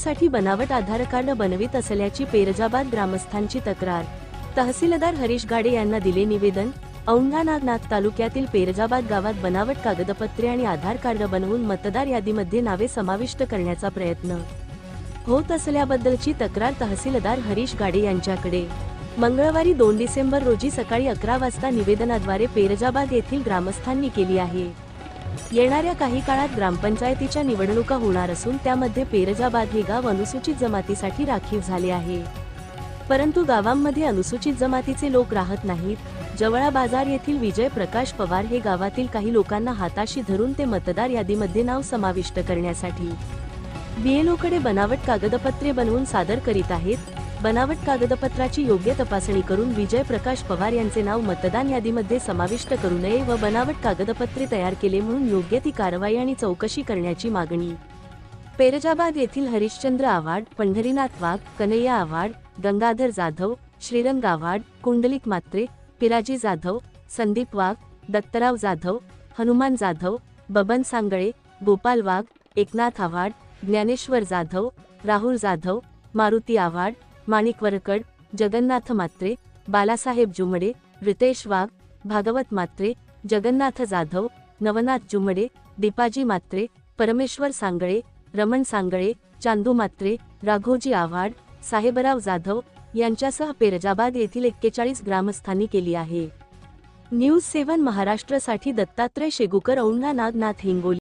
नोंदणीसाठी बनावट आधार कार्ड बनवित असल्याची पेरजाबाद ग्रामस्थांची तक्रार. तहसीलदार हरीश गाडे यांना दिले निवेदन. औंढा नागनाथ तालुक्यातील पेरजाबाद गावात बनावट कागदपत्रे आणि आधार कार्ड बनवून मतदार यादीमध्ये नावे समाविष्ट करण्याचा प्रयत्न. होत असल्याबद्दलची तक्रार तहसीलदार हरीश गाडे यांच्याकडे. मंगळवारी दोन डिसेंबर रोजी सकाळी अकरा वाजता निवेदनाद्वारे पेरजाबाद येथील ग्रामस्थांनी केली आहे. येणाऱ्या काही काळात ग्रामपंचायतीच्या निवडणुका होणार असून त्यामध्ये पेरजाबाद हे गाव अनुसूचित जमातीसाठी राखीव झाले आहे. परंतु गावांमध्ये अनुसूचित जमातीचे लोक राहत नाहीत. जवळा बाजार येथील विजय प्रकाश पवार हे गावातील काही लोकांना हाताशी धरून ते मतदार यादीमध्ये नाव समाविष्ट करण्यासाठी. बीएलओकडे बनावट कागदपत्रे बनवून सादर करीत आहेत. बनावट कागदपत्राची योग्य तपासणी करून विजय प्रकाश पवार यांचे नाव मतदान यादीमध्ये समाविष्ट करू नये व बनावट कागदपत्रे तयार केले म्हणून योग्य ती कारवाई आणि चौकशी करण्याची मागणी. पेरजाबाद येथील हरिश्चंद्र आव्हाड पंढरीनाथ वाघ कन्हैया आव्हाड गंगाधर जाधव श्रीरंग आव्हाड कुंडलिक मात्रे पिराजी जाधव संदीप वाघ दत्तराव जाधव हनुमान जाधव बबन सांगळे गोपाल वाघ एकनाथ आव्हाड ज्ञानेश्वर जाधव राहुल जाधव मारुती आव्हाड माणिक वरकड जगन्नाथ मात्रे बालासाहेब जुमडे रितेश वाघ भागवत मात्रे जगन्नाथ जाधव नवनाथ जुमडे दीपाजी मात्रे परमेश्वर सांगळे रमण सांगळे चांदू मात्रे राघोजी आव्हाड साहेबराव जाधव यांच्यासह पेरजाबाद येथील एक्केचाळीस ग्रामस्थांनी केली आहे. न्यूज सेवन महाराष्ट्रसाठी दत्तात्रय शेगुकर औंढा नागनाथ हिंगोली.